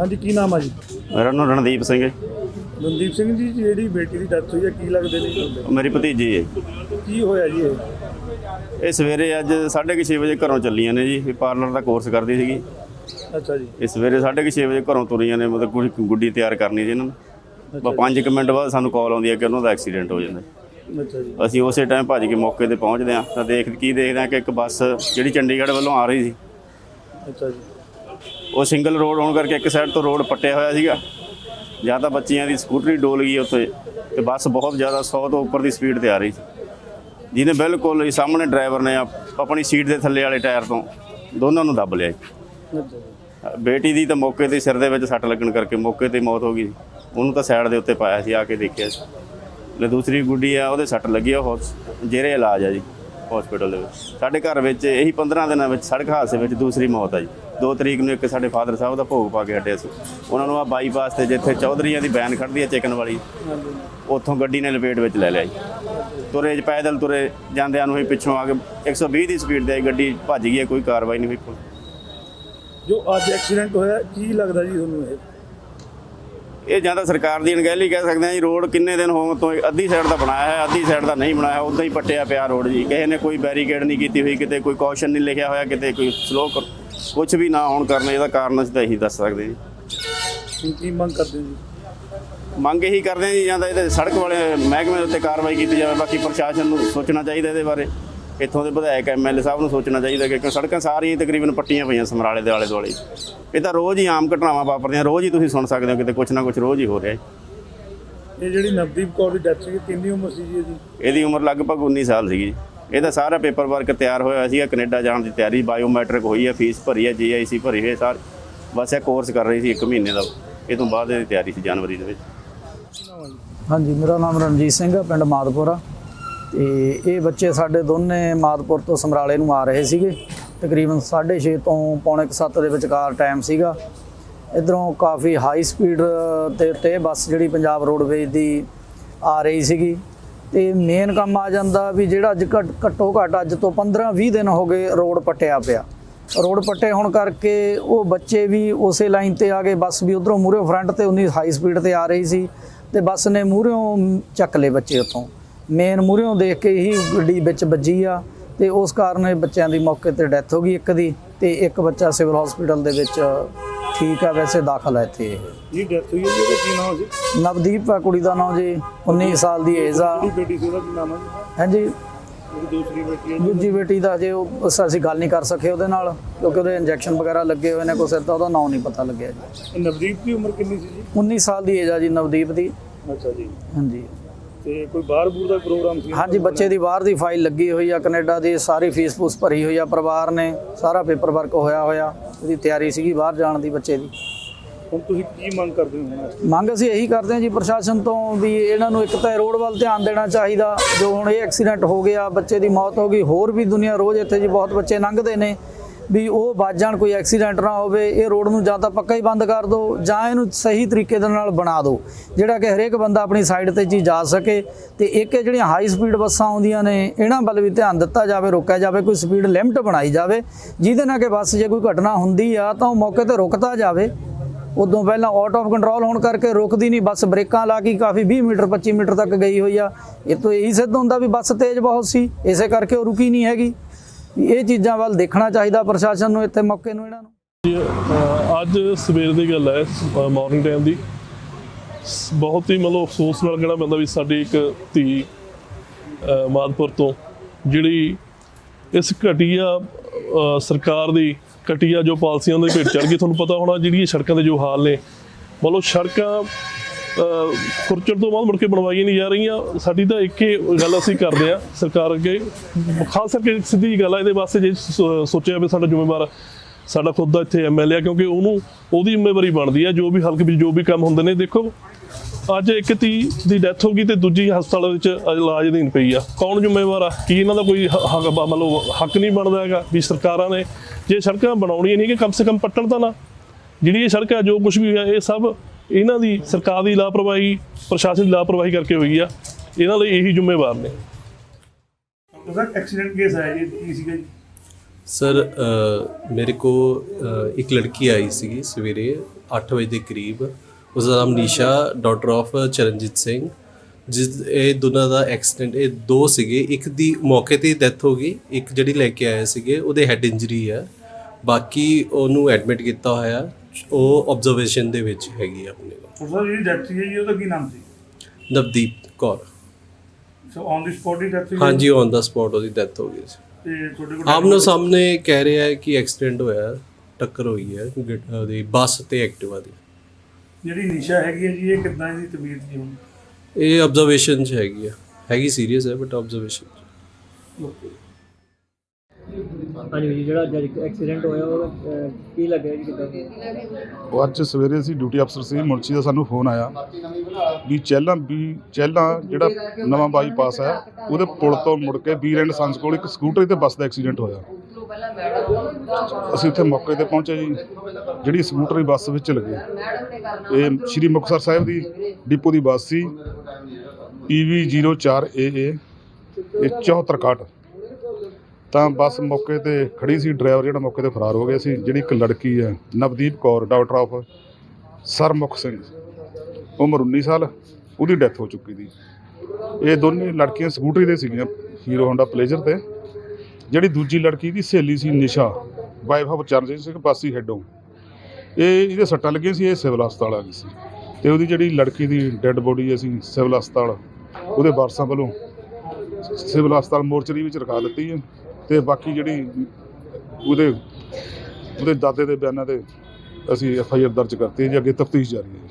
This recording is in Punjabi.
ਹਾਂਜੀ ਕੀ ਨਾਮ ਆ ਜੀ? ਮੇਰਾ ਨਾਮ ਰਣਦੀਪ ਸਿੰਘ ਹੈ। ਮਨਦੀਪ ਸਿੰਘ ਜੀ ਜਿਹੜੀ ਬੇਟੀ ਦੀ ਡੈਥ ਹੋਈ ਹੈ ਕੀ ਲੱਗਦੇ ਨੇ ਤੁਹਾਡੇ? ਮੇਰੀ ਭਤੀਜੀ ਹੈ। ਕੀ ਹੋਇਆ ਜੀ ਇਹ? ਇਹ ਸਵੇਰੇ ਅੱਜ 6:30 ਵਜੇ ਘਰੋਂ ਚੱਲੀਆਂ ਨੇ ਜੀ ਪਾਰਲਰ ਦਾ ਕੋਰਸ ਕਰਦੀ ਸੀਗੀ। ਅੱਛਾ ਜੀ। ਇਹ ਸਵੇਰੇ 6:30 ਵਜੇ ਘਰੋਂ ਤੁਰੀਆਂ ਨੇ ਮਤਲਬ ਕੁਝ ਗੁੱਡੀ ਤਿਆਰ ਕਰਨੀ ਸੀ ਇਹਨਾਂ ਨੂੰ। ਬਸ 5 ਮਿੰਟ ਬਾਅਦ ਸਾਨੂੰ ਕਾਲ ਆਉਂਦੀ ਹੈ ਕਿ ਉਹਨਾਂ ਦਾ ਐਕਸੀਡੈਂਟ ਹੋ ਜਾਂਦਾ। ਅੱਛਾ ਜੀ। ਅਸੀਂ ਉਸੇ ਟਾਈਮ ਭੱਜ ਕੇ ਮੌਕੇ ਤੇ ਪਹੁੰਚਦੇ ਹਾਂ ਤਾਂ ਦੇਖ ਕੀ ਦੇਖਦੇ ਹਾਂ ਕਿ ਇੱਕ ਬੱਸ ਜਿਹੜੀ ਚੰਡੀਗੜ੍ਹ ਵੱਲੋਂ ਆ ਰਹੀ ਸੀ। ਅੱਛਾ ਜੀ। ਉਹ ਸਿੰਗਲ ਰੋਡ ਹੋਣ ਕਰਕੇ ਇੱਕ ਸਾਈਡ ਤੋਂ ਰੋਡ ਪੱਟਿਆ ਹੋਇਆ ਸੀਗਾ। ਜਾਂ ਤਾਂ ਬੱਚਿਆਂ ਦੀ ਸਕੂਟਰੀ ਡੋਲ ਗਈ ਉੱਥੇ ਤੇ ਬੱਸ ਬਹੁਤ ਜ਼ਿਆਦਾ 100 ਤੋਂ ਉੱਪਰ ਦੀ ਸਪੀਡ ਤੇ ਆ ਰਹੀ ਸੀ। ਜਿਹਨੇ ਬਿਲਕੁਲ ਹੀ ਸਾਹਮਣੇ ਡਰਾਈਵਰ ਨੇ ਆਪਣੀ ਸੀਟ ਦੇ ਥੱਲੇ ਵਾਲੇ ਟਾਇਰ ਤੋਂ ਦੋਨਾਂ ਨੂੰ ਦੱਬ ਲਿਆ ਜੀ। ਬੇਟੀ ਦੀ ਤਾਂ ਮੌਕੇ ਤੇ ਸਿਰ ਦੇ ਵਿੱਚ ਸੱਟ ਲੱਗਣ ਕਰਕੇ ਮੌਕੇ ਤੇ ਮੌਤ ਹੋ ਗਈ ਉਹਨੂੰ ਤਾਂ ਸਾਈਡ ਦੇ ਉੱਤੇ ਪਾਇਆ ਸੀ, ਆ ਕੇ ਦੇਖਿਆ ਸੀ। ਤੇ ਦੂਸਰੀ ਗੁੱਡੀ ਆ, ਉਹਦੇ ਸੱਟ ਲੱਗੀ ਆ, ਉਹ ਜਿਹੜੇ ਇਲਾਜ ਆ ਜੀ ਹਸਪੀਟਲ ਦੇ ਵਿੱਚ। ਸਾਡੇ ਘਰ ਵਿੱਚ ਇਹੀ 15 ਦਿਨਾਂ ਵਿੱਚ ਸੜਕ ਹਾਦਸੇ ਵਿੱਚ ਦੂਸਰੀ ਮੌਤ ਆ ਜੀ। 2 ਤਰੀਕ ਨੂੰ ਇੱਕ ਸਾਡੇ ਫਾਦਰ ਸਾਹਿਬ ਦਾ ਭੋਗ ਪਾ ਕੇ ਹਟਿਆ ਸੀ। ਉਹਨਾਂ ਨੂੰ ਆ ਬਾਈਪਾਸ ਤੇ ਜਿੱਥੇ ਚੌਧਰੀਆਂ ਦੀ ਬੈਨ ਖੜਦੀ ਆ ਚਿਕਨ ਵਾਲੀ ਉੱਥੋਂ ਗੱਡੀ ਨੇ ਲਪੇਟ ਵਿੱਚ ਲੈ ਲਿਆ ਜੀ। ਤੁਰੇ ਜ ਪੈਦਲ ਤੁਰੇ ਜਾਂਦਿਆਂ ਨੂੰ ਹੀ ਪਿੱਛੋਂ ਆ ਕੇ 120 ਦੀ ਸਪੀਡ ਤੇ ਗੱਡੀ ਭੱਜ ਗਈ ਹੈ, ਕੋਈ ਕਾਰਵਾਈ ਨਹੀਂ ਹੋਈ। ਜੋ ਅੱਜ ਐਕਸੀਡੈਂਟ ਹੋਇਆ ਕੀ ਲੱਗਦਾ ਜੀ ਤੁਹਾਨੂੰ ਇਹ? ਇਹ ਜਾਂ ਤਾਂ ਸਰਕਾਰ ਦੀ ਅਣਗਹਿਲੀ ਕਹਿ ਸਕਦੇ ਹਾਂ ਜੀ ਰੋਡ ਕਿੰਨੇ ਦਿਨ ਹੋਣ ਤੋਂ ਅੱਧੀ ਸਾਈਡ ਦਾ ਬਣਾਇਆ ਹੈ ਅੱਧੀ ਸਾਈਡ ਦਾ ਨਹੀਂ ਬਣਾਇਆ ਉਦਾਂ ਹੀ ਪੱਟਿਆ ਪਿਆ ਰੋਡ ਜੀ। ਕਿਸੇ ਨੇ ਕੋਈ ਬੈਰੀਕੇਡ ਨਹੀਂ ਕੀਤੀ ਹੋਈ ਕਿਤੇ ਕੋਈ ਕੌਸ਼ਨ ਨਹੀਂ ਲਿਖਿਆ ਹੋਇਆ ਕਿਤੇ ਕੋਈ ਸਲੋ ਕੁਝ ਵੀ ਨਾ ਹੋਣ ਕਾਰਨ ਇਹਦਾ ਕਾਰਨ ਅਸੀਂ ਤਾਂ ਇਹੀ ਦੱਸ ਸਕਦੇ ਜੀ ਕੀ- ਕੀ ਮੰਗ ਕਰਦੇ ਜੀ? ਮੰਗ ਇਹੀ ਕਰਦੇ ਹਾਂ ਜੀ ਜਾਂ ਤਾਂ ਇਹਦੇ ਸੜਕ ਵਾਲੇ ਮਹਿਕਮੇ ਦੇ ਉੱਤੇ ਕਾਰਵਾਈ ਕੀਤੀ ਜਾਵੇ ਬਾਕੀ ਪ੍ਰਸ਼ਾਸਨ ਨੂੰ ਸੋਚਣਾ ਚਾਹੀਦਾ ਇਹਦੇ ਬਾਰੇ। ਇੱਥੋਂ ਦੇ ਵਿਧਾਇਕ ਐਮਐਲਏ ਸਾਹਿਬ ਨੂੰ ਸੋਚਣਾ ਚਾਹੀਦਾ ਕਿ ਕਿਉਂ ਸੜਕਾਂ ਸਾਰੀਆਂ ਹੀ ਤਕਰੀਬਨ ਪੱਟੀਆਂ ਪਈਆਂ ਸਮਰਾਲੇ ਦੇ ਆਲੇ ਦੁਆਲੇ ਇਹ ਤਾਂ ਰੋਜ਼ ਹੀ ਆਮ ਘਟਨਾਵਾਂ ਵਾਪਰਦੀਆਂ ਰੋਜ਼ ਹੀ ਤੁਸੀਂ ਸੁਣ ਸਕਦੇ ਹੋ ਕਿਤੇ ਕੁਛ ਨਾ ਕੁਛ ਰੋਜ਼ ਹੀ ਹੋ ਰਿਹਾ ਹੈ। ਇਹ ਜਿਹੜੀ ਨਵਦੀਪ ਕੌਰ ਦੀ ਡੈਥ ਸੀ ਕਿੰਨੀ ਉਮਰ ਸੀ ਜੀ ਇਹਦੀ? ਇਹਦੀ ਉਮਰ ਲਗਭਗ 19 ਸਾਲ ਸੀਗੀ ਇਹਦਾ ਸਾਰਾ ਪੇਪਰ ਵਰਕ ਤਿਆਰ ਹੋਇਆ ਸੀਗਾ, ਕੈਨੇਡਾ ਜਾਣ ਦੀ ਤਿਆਰੀ, ਬਾਇਓਮੈਟ੍ਰਿਕ ਹੋਈ ਹੈ, ਫੀਸ ਭਰੀ ਹੈ, ਜੀਆਈਸੀ ਭਰੀ ਹੋਈ ਹੈ, ਸਾਰ ਬਸ ਇਹ ਕੋਰਸ ਕਰ ਰਹੀ ਸੀ 1 ਮਹੀਨੇ ਦਾ। ਇਹ ਤੋਂ ਬਾਅਦ ਇਹਦੀ ਤਿਆਰੀ ਸੀ ਜਨਵਰੀ ਦੇ ਵਿੱਚ। ਹਾਂਜੀ, ਮੇਰਾ ਨਾਮ ਰਣਜੀਤ ਸਿੰਘ ਆ ਪਿੰਡ ਮਾਦਪੁਰ ਆ। ਤੇ ਇਹ ਬੱਚੇ ਸਾਡੇ ਦੋਨੇ ਮਾਦਪੁਰ ਤੋਂ ਸਮਰਾਲੇ ਨੂੰ ਆ ਰਹੇ ਸੀਗੇ। ਤਕਰੀਬਨ 6:30 ਤੋਂ ਪੌਣੇ 7 ਦੇ ਵਿਚਕਾਰ ਟਾਈਮ ਸੀਗਾ। ਇਧਰੋਂ ਕਾਫੀ ਹਾਈ ਸਪੀਡ ਤੇ ਉੱਤੇ ਬੱਸ ਜਿਹੜੀ ਪੰਜਾਬ ਰੋਡਵੇਜ਼ ਦੀ ਆ ਰਹੀ ਸੀਗੀ। ਤੇ ਮੇਨ ਕੰਮ ਆ ਜਾਂਦਾ ਵੀ ਜਿਹੜਾ ਅੱਜ ਘੱਟ- ਘੱਟੋ ਘੱਟ ਅੱਜ ਤੋਂ 15-20 ਦਿਨ ਹੋ ਗਏ ਰੋਡ ਪੱਟਿਆ ਪਿਆ। ਰੋਡ ਪੱਟੇ ਹੋਣ ਕਰਕੇ ਉਹ ਬੱਚੇ ਵੀ ਉਸੇ ਲਾਈਨ ਤੇ ਆ ਗਏ, ਬੱਸ ਵੀ ਉਧਰੋਂ ਮੂਹਰੇ ਫਰੰਟ ਤੇ ਉਨੀ ਹਾਈ ਸਪੀਡ ਤੇ ਆ ਰਹੀ ਸੀ ਤੇ ਬੱਸ ਨੇ ਮੂਹਰਿਓਂ ਚੱਕ ਲਏ ਬੱਚੇ ਉੱਥੋਂ। ਮੇਨ ਮੂਹਰਿਓਂ ਦੇਖ ਕੇ ਹੀ ਗੱਡੀ ਵਿੱਚ ਵੱਜੀ ਆ ਤੇ ਉਸ ਕਾਰਨ ਇਹ ਬੱਚਿਆਂ ਦੀ ਮੌਕੇ ਤੇ ਡੈਥ ਹੋ ਗਈ ਇੱਕ ਦੀ ਤੇ ਇੱਕ ਬੱਚਾ ਸਿਵਲ ਹਸਪੀਟਲ ਦੇ ਵਿੱਚ ਠੀਕ ਆ ਵੈਸੇ ਦਾਖਲ ਹੈ ਇੱਥੇ। ਜੀ ਡੈਥ ਹੋਈ ਹੈ ਜੀ ਉਹਦਾ ਕੀ ਨਾਮ ਸੀ ਨਵਦੀਪ ਆ ਕੁੜੀ ਦਾ ਨਾਮ ਜੀ 19 ਸਾਲ ਦੀ ਏਜ ਆ। ਜਿਹੜੀ ਬੇਟੀ ਸੀ ਉਹਦਾ ਕੀ ਨਾਮ ਹੈ ਜੀ? ਹਾਂਜੀ ਜਿਹੜੀ ਦੂਸਰੀ ਬੇਟੀ ਹੈ ਜੀ? ਦੂਜੀ ਬੇਟੀ ਦਾ ਜੇ ਉਹ ਅਸੀਂ ਗੱਲ ਨਹੀਂ ਕਰ ਸਕੇ ਉਹਦੇ ਨਾਲ ਕਿਉਂਕਿ ਉਹਦੇ ਇੰਜੈਕਸ਼ਨ ਵਗੈਰਾ ਲੱਗੇ ਹੋਏ ਨੇ ਕੋਈ ਸਿਰ ਤਾਂ ਉਹਦਾ ਨਾਮ ਨਹੀਂ ਪਤਾ ਲੱਗਿਆ ਜੀ। ਇਹ ਨਵਦੀਪ ਦੀ ਉਮਰ ਕਿੰਨੀ ਸੀ ਜੀ? 19 ਸਾਲ ਦੀ ਏਜ ਆ ਜੀ ਨਵਦੀਪ ਦੀ। ਅੱਛਾ ਜੀ। ਹਾਂਜੀ। ਤੇ ਕੋਈ ਬਾਹਰ ਬੂਰ ਦਾ ਪ੍ਰੋਗਰਾਮ ਸੀ? ਹਾਂਜੀ ਬੱਚੇ ਦੀ ਬਾਹਰ ਦੀ ਫਾਈਲ ਲੱਗੀ ਹੋਈ ਆ ਕੈਨੇਡਾ ਦੀ ਸਾਰੀ ਫੀਸ ਫੂਸ ਭਰੀ ਹੋਈ ਆ ਪਰਿਵਾਰ ਨੇ ਸਾਰਾ ਪੇਪਰ ਵਰਕ ਹੋਇਆ ਹੋਇਆ ਉਹਦੀ ਤਿਆਰੀ ਸੀਗੀ ਬਾਹਰ ਜਾਣ ਦੀ ਬੱਚੇ ਦੀ। ਹੁਣ ਤੁਸੀਂ ਕੀ ਮੰਗ ਕਰਦੇ ਹੋ ਮੰਗ ਅਸੀਂ ਇਹੀ ਕਰਦੇ ਹਾਂ ਜੀ ਪ੍ਰਸ਼ਾਸਨ ਤੋਂ ਵੀ ਇਹਨਾਂ ਨੂੰ ਇੱਕ ਤਾਂ ਰੋਡ ਵੱਲ ਧਿਆਨ ਦੇਣਾ ਚਾਹੀਦਾ ਜੋ ਹੁਣ ਇਹ ਐਕਸੀਡੈਂਟ ਹੋ ਗਿਆ ਬੱਚੇ ਦੀ ਮੌਤ ਹੋ ਗਈ ਹੋਰ ਵੀ ਦੁਨੀਆ ਰੋਜ਼ ਇੱਥੇ ਜੀ ਬਹੁਤ ਬੱਚੇ ਲੰਘਦੇ ਨੇ। ਵੀ ਉਹ ਬਚ ਜਾਣ, ਕੋਈ ਐਕਸੀਡੈਂਟ ਨਾ ਹੋਵੇ, ਇਹ ਰੋਡ ਨੂੰ ਜਾਂ ਤਾਂ ਪੱਕਾ ਹੀ ਬੰਦ ਕਰ ਦਿਓ ਜਾਂ ਇਹਨੂੰ ਸਹੀ ਤਰੀਕੇ ਦੇ ਨਾਲ ਬਣਾ ਦਿਓ ਜਿਹੜਾ ਕਿ ਹਰੇਕ ਬੰਦਾ ਆਪਣੀ ਸਾਈਡ ਤੇ ਜੀ ਜਾ ਸਕੇ ਤੇ ਇੱਕ ਇਹ ਜਿਹੜੀਆਂ ਹਾਈ ਸਪੀਡ ਬੱਸਾਂ ਆਉਂਦੀਆਂ ਨੇ, ਇਹਨਾਂ ਵੱਲ ਵੀ ਧਿਆਨ ਦਿੱਤਾ ਜਾਵੇ, ਰੋਕਿਆ ਜਾਵੇ, ਕੋਈ ਸਪੀਡ ਲਿਮਟ ਬਣਾਈ ਜਾਵੇ, ਜਿਹਦੇ ਨਾਲ ਕਿ ਬੱਸ ਜੇ ਕੋਈ ਘਟਨਾ ਹੁੰਦੀ ਆ ਤਾਂ ਉਹ ਮੌਕੇ ਤੇ ਰੁਕਤਾ ਜਾਵੇ। ਉਦੋਂ ਪਹਿਲਾਂ ਆਊਟ ਆਫ ਕੰਟਰੋਲ ਹੋਣ ਕਰਕੇ ਰੁਕਦੀ ਨਹੀਂ, ਬੱਸ ਬ੍ਰੇਕਾਂ ਲਾ ਕੇ ਕਾਫੀ 20 ਮੀਟਰ 25 ਮੀਟਰ ਤੱਕ ਗਈ ਹੋਈ ਆ। ਇਹ ਤੋਂ ਇਹੀ ਸਿੱਧ ਹੁੰਦਾ ਵੀ ਬੱਸ ਤੇਜ਼ ਬਹੁਤ ਸੀ, ਇਸੇ ਕਰਕੇ ਉਹ ਰੁਕੀ ਨਹੀਂ ਹੈਗੀ। ਇਹ ਚੀਜ਼ਾਂ ਵੱਲ ਦੇਖਣਾ ਚਾਹੀਦਾ ਪ੍ਰਸ਼ਾਸਨ ਨੂੰ ਇੱਥੇ ਮੌਕੇ ਨੂੰ ਇਹਨਾਂ ਨੂੰ। ਜੀ, ਅੱਜ ਸਵੇਰ ਦੀ ਗੱਲ ਹੈ ਮਾਰਨਿੰਗ ਟਾਈਮ ਦੀ। ਬਹੁਤ ਹੀ ਮਤਲਬ ਅਫਸੋਸ ਨਾਲ ਕਹਿਣਾ ਪੈਂਦਾ ਵੀ ਸਾਡੀ ਇੱਕ ਧੀ ਅਹ ਮਾਦਪੁਰ ਤੋਂ ਜਿਹੜੀ ਇਸ ਘਟੀਆ ਸਰਕਾਰ ਦੀ ਘਟੀਆ ਜੋ ਪਾਲਸੀਆਂ ਦੇ ਭੇਟ ਚੜ ਗਈ ਤੁਹਾਨੂੰ ਪਤਾ ਹੋਣਾ ਜਿਹੜੀ ਸੜਕਾਂ ਦੇ ਜੋ ਹਾਲ ਨੇ। ਮਤਲਬ ਸੜਕਾਂ ਖੁਰਚਣ ਤੋਂ ਬਾਅਦ ਮੁੜ ਕੇ ਬਣਵਾਈਆਂ ਨਹੀਂ ਜਾ ਰਹੀਆਂ। ਸਾਡੀ ਤਾਂ ਇੱਕ ਹੀ ਗੱਲ ਅਸੀਂ ਕਰਦੇ ਆ ਸਰਕਾਰ ਅੱਗੇ। ਖਾਸ ਕਰਕੇ ਸਿੱਧੀ ਜਿਹੀ ਗੱਲ ਆ, ਇਹਦੇ ਵਾਸਤੇ ਜੇ ਸੋ- ਸੋਚਿਆ ਵੀ ਸਾਡਾ ਜ਼ਿੰਮੇਵਾਰ ਸਾਡਾ ਖੁਦ ਦਾ ਇੱਥੇ ਐਮਐਲਏ ਆ, ਕਿਉਂਕਿ ਉਹਨੂੰ ਉਹਦੀ ਜ਼ਿੰਮੇਵਾਰੀ ਬਣਦੀ ਆ, ਜੋ ਵੀ ਹਲਕੇ ਵਿੱਚ ਜੋ ਵੀ ਕੰਮ ਹੁੰਦੇ ਨੇ। ਦੇਖੋ, ਅੱਜ ਇੱਕ ਧੀ ਦੀ ਡੈਥ ਹੋ ਗਈ ਤੇ ਦੂਜੀ ਹਸਪਤਾਲ ਵਿੱਚ ਇਲਾਜ ਦੇਣ ਪਈ ਆ। ਕੌਣ ਜ਼ਿੰਮੇਵਾਰ ਆ? ਕੀ ਇਹਨਾਂ ਦਾ ਕੋਈ ਮਤਲਬ ਹੱਕ ਨਹੀਂ ਬਣਦਾ ਹੈਗਾ ਵੀ ਸਰਕਾਰਾਂ ਨੇ। ਜੇ ਸੜਕਾਂ ਬਣਾਉਣੀਆਂ ਨਹੀਂ ਕਿ ਕਮ ਸੇ ਕਮ ਪੱਟਣ ਤਾਂ ਨਾ। ਜਿਹੜੀ ਇਹ ਸੜਕਾਂ ਜੋ ਕੁਝ ਵੀ ਹੈ ਇਹ ਸਭ ਇਹਨਾਂ ਦੀ ਸਰਕਾਰ ਦੀ ਲਾਪਰਵਾਹੀ ਪ੍ਰਸ਼ਾਸਨ ਦੀ ਲਾਪਰਵਾਹੀ ਕਰਕੇ ਹੋਈ ਆ। ਇਹਨਾਂ ਲਈ ਇਹੀ ਜ਼ਿੰਮੇਵਾਰ ਨੇ। ਉਹਦਾ ਐਕਸੀਡੈਂਟ ਕੇਸ ਆਇਆ ਜੀ ਕੀ ਸੀਗਾ ਜੀ? ਸਰ ਮੇਰੇ ਕੋ ਇੱਕ ਲੜਕੀ ਆਈ ਸੀਗੀ ਸਵੇਰੇ 8 ਵਜੇ ਦੇ ਕਰੀਬ। ਉਸ ਦਾ ਨਾਮ ਨੀਸ਼ਾ ਡਾਟਰ ਆਫ ਚਰਨਜੀਤ ਸਿੰਘ। ਜਿਸ ਇਹ ਦੋਨਾਂ ਦਾ ਐਕਸੀਡੈਂਟ ਇਹ ਦੋ ਸੀਗੇ। ਇੱਕ ਦੀ ਮੌਕੇ ਤੇ ਡੈਥ ਹੋ ਗਈ ਇੱਕ ਜਿਹੜੀ ਲੈ ਕੇ ਆਏ ਸੀਗੇ ਉਹਦੇ ਹੈਡ ਇੰਜਰੀ ਹੈ ਬਾਕੀ ਉਹਨੂੰ ਐਡਮਿਟ ਕੀਤਾ ਹੋਇਆ। ਉਹ ਆਬਜ਼ਰਵੇਸ਼ਨ ਦੇ ਵਿੱਚ ਹੈਗੀ ਆ ਆਪਣੇ ਕੋਲ। ਸਰ ਜਿਹੜੀ ਡੈਥ ਸੀ ਜੀ ਉਹਦਾ ਕੀ ਨਾਮ ਸੀ? Navdeep Kaur. So on the spot he death ਹਾਂਜੀ ਔਨ ਦਾ ਸਪੌਟ ਉਹਦੀ ਡੈਥ ਹੋ ਗਈ ਸੀ। ਤੇ ਤੁਹਾਡੇ ਕੋਲ ਆਮਨੋ ਸਾਹਮਣੇ ਕਹਿ ਰਿਹਾ ਹੈ ਕਿ ਐਕਸੀਡੈਂਟ ਹੋਇਆ ਟੱਕਰ ਹੋਈ ਹੈ ਉਹਦੀ ਬੱਸ ਤੇ ਐਕਟਿਵਾ ਦੀ। ਜਿਹੜੀ ਨਿਸ਼ਾ ਹੈਗੀ ਹੈ ਜੀ ਇਹ ਕਿੱਦਾਂ ਇਹਦੀ ਤਬੀਅਤ ਜੀ ਹੁਣ? ਇਹ ਆਬਜ਼ਰਵੇਸ਼ਨ ਚ ਹੈਗੀ ਆ। ਹੈਗੀ ਸੀਰੀਅਸ ਹੈ ਬਟ ਆਬਜ਼ਰਵੇਸ਼ਨ ਹਾਂਜੀ ਜੀ ਜਿਹੜਾ ਅੱਜ ਐਕਸੀਡੈਂਟ ਹੋਇਆ ਉਹਦਾ ਅਹ, ਕੀ ਲੱਗਿਆ ਜੀ ਕਿੱਦਾਂ? ਉਹ ਅੱਜ ਸਵੇਰੇ ਅਸੀਂ ਡਿਊਟੀ ਅਫਸਰ ਸੀ ਮੁਨਸ਼ੀ ਦਾ ਸਾਨੂੰ ਫੋਨ ਆਇਆ ਵੀ ਚਹਿਲਾਂ ਵੀ ਚਹਿਲਾਂ ਜਿਹੜਾ ਨਵਾਂ ਬਾਈਪਾਸ ਹੈ ਉਹਦੇ ਪੁਲ ਤੋਂ ਮੁੜ ਕੇ ਬੀਰ ਐਂਡ ਸੰਸ ਕੋਲ ਇੱਕ ਸਕੂਟਰ ਤੇ ਬੱਸ ਦਾ ਐਕਸੀਡੈਂਟ ਹੋਇਆ। ਅਸੀਂ ਉੱਥੇ ਮੌਕੇ ਤੇ ਪਹੁੰਚੇ ਜੀ ਜਿਹੜੀ ਸਕੂਟਰੀ ਬੱਸ ਵਿੱਚ ਲੱਗੀ ਇਹ ਸ਼੍ਰੀ ਮੁਕਤਸਰ ਸਾਹਿਬ ਦੀ ਡਿਪੋ ਦੀ ਬੱਸ ਸੀ PV 04AA ਇਹ 7461 ਤਾਂ ਬੱਸ ਮੌਕੇ ਤੇ ਖੜੀ ਸੀ ਡਰਾਈਵਰ ਜਿਹੜਾ ਮੌਕੇ ਤੇ ਫਰਾਰ ਹੋ ਗਿਆ ਸੀ, ਜਿਹੜੀ ਇੱਕ ਲੜਕੀ ਹੈ, ਨਵਦੀਪ ਕੌਰ, ਡਾਕਟਰ ਆਫ ਸਰਮੁਖ ਸਿੰਘ। ਉਮਰ 19 ਸਾਲ, ਉਹਦੀ ਡੈਥ ਹੋ ਚੁੱਕੀ ਦੀ ਇਹ ਦੋਨੇ ਲੜਕੀਆਂ ਸਕੂਟਰੀ 'ਤੇ ਸੀਗੀਆਂ ਹੀਰੋ ਹੋਂਡਾ ਪਲੇਜ਼ਰ ਤੇ। ਜਿਹੜੀ ਦੂਜੀ ਲੜਕੀ ਦੀ ਸਹੇਲੀ ਸੀ, ਨਿਸ਼ਾ ਵਾਈਫ ਆਫ ਚਰਨਜੀਤ ਸਿੰਘ ਪਾਸੀ ਹੈਡੋਂ ਇਹ ਇਹਦੇ ਸੱਟਾਂ ਲੱਗੀਆਂ ਸੀ, ਇਹ ਸਿਵਲ ਹਸਪਤਾਲ ਆ ਗਈ ਸੀ। ਤੇ ਉਹਦੀ ਜਿਹੜੀ ਲੜਕੀ ਦੀ ਡੈੱਡ ਬੋਡੀ ਅਸੀਂ ਸਿਵਲ ਹਸਪਤਾਲ, ਉਹਦੇ ਵਾਰਸਾਂ ਵੱਲੋਂ ਸਿਵਲ ਹਸਪਤਾਲ ਮੋਰਚਰੀ ਵਿੱਚ ਰਖਾ ਦਿੱਤੀ ਹੈ। ਤੇ ਬਾਕੀ ਜਿਹੜੀ ਉਹਦੇ ਉਹਦੇ ਦਾਦੇ ਦੇ ਬਿਆਨਾਂ ਤੇ ਅਸੀਂ ਐਫ ਆਈ ਆਰ ਦਰਜ ਕਰਤੀ ਹੈ ਜੀ, ਅੱਗੇ ਤਫਤੀਸ਼ ਜਾਰੀ ਹੈ